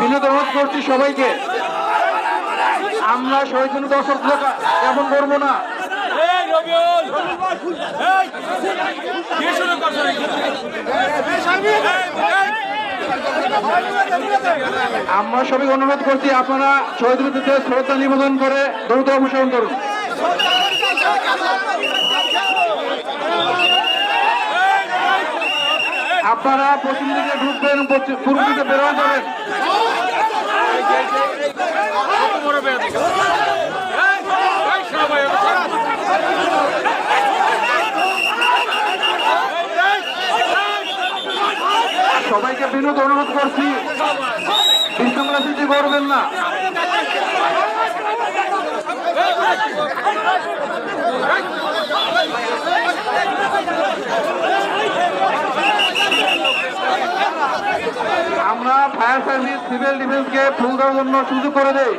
বিনোদ অনুরোধ করছি সবাইকে। আমরা শহীদ জন্য দর্শক এমন করব না। আমরা সবাই অনুরোধ করছি আপনারা শহীদ বিদ্যুতে শ্রদ্ধা নিবেদন করে দ্রুত অনুসরণ করুন। আপনারা পশ্চিম দিকে ঢুকবেন পূর্ব দিকে বেরোয় যাবেন বড় বেয়া দিকে এই সবাই সবাইকে বিনোদ অনুরোধ করছি। বিশৃঙ্খলা করবেন না। আমরা ফায়ার সার্ভিস, সিভিল ডিফেন্সকে ফুল দেওয়ার জন্য সুযোগ করে দেই।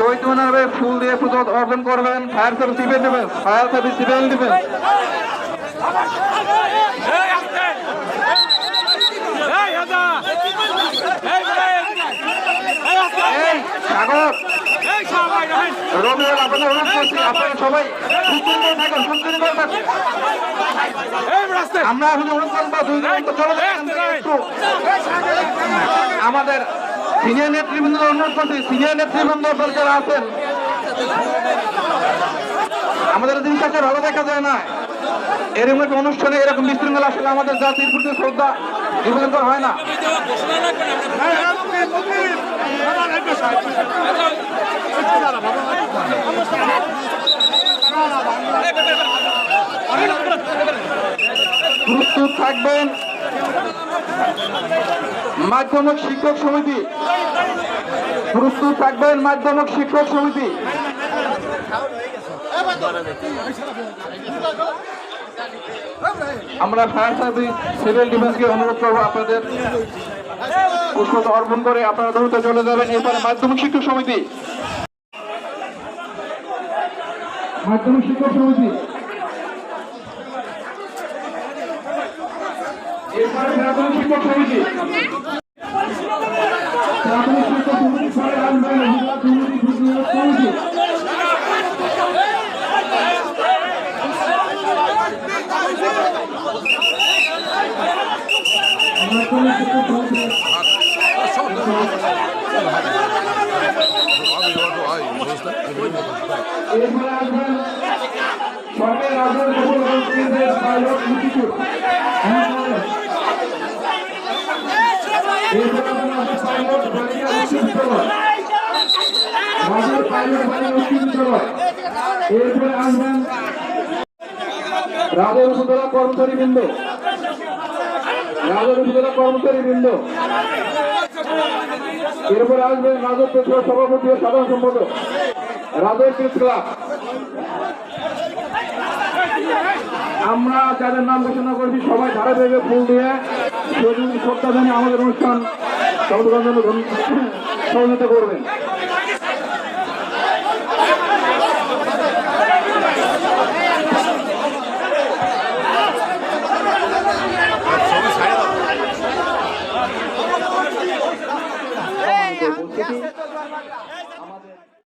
শহীদ মিনারে ফুল দিয়ে পুজো অর্পণ করবেন fire service civil defence fire service civil defence এই আস্তে এই হাজা এই বড় এই আস্তে এই সাগর সবাই আপনাদের অনুরোধ করছি আপনারা সবাই সুশৃঙ্খল থাকুন সুশৃঙ্খল থাকুন এই আমরা এখন অনুরোধ করব দুই মিনিট চলে যাবেন একটু আমাদের সিনিয়র নেতৃবৃন্দ অনুরোধ করছি, সিনিয়র নেতৃবৃন্দ যারা আছেন। আমাদের জিনিসটাকে ভালো দেখা যায় না। এরকম একটা অনুষ্ঠানে এরকম বিশৃঙ্খলা আসলে আমাদের জাতির প্রতি শ্রদ্ধা করা হয় না। থাকবেন। মাধ্যমিক শিক্ষক সমিতি। প্রস্তুত থাকবেন মাধ্যমিক শিক্ষক সমিতি। আমরা ফায়ার সার্ভিস সিভিল ডিফেন্সকে অনুরোধ করব আপনাদের পুষ্প অর্পণ করে আপনারা দ্রুত চলে যাবেন। এরপরে মাধ্যমিক শিক্ষক সমিতি। মাধ্যমিক শিক্ষক সমিতি। প্রাথমিক শিক্ষক সমিতি প্রাথমিক শিক্ষক সমিতি পরে আসবে মহিলা সমিতি তৃতীয় সমিতি মাধ্যমিক শিক্ষক সমিতি এরপরে আসবেন সরকারি রাজনৈতিক পাইলট ইনস্টিটিউট এরপরে আসবেন রাজের উপজেলা কর্মচারী বৃন্দ রাজের উপজেলা কর্মচারী বৃন্দ এরপরে আসবেন সভাপতি ও সাধারণ সম্পাদক। প্রেস ক্লাব আমরা যাদের নাম ঘোষণা করেছি, সবাই ধারে বেগে ফুল দিয়ে শ্রদ্ধা জানিয়ে আমাদের অনুষ্ঠান সহযোগিতা করবেন। আমাদের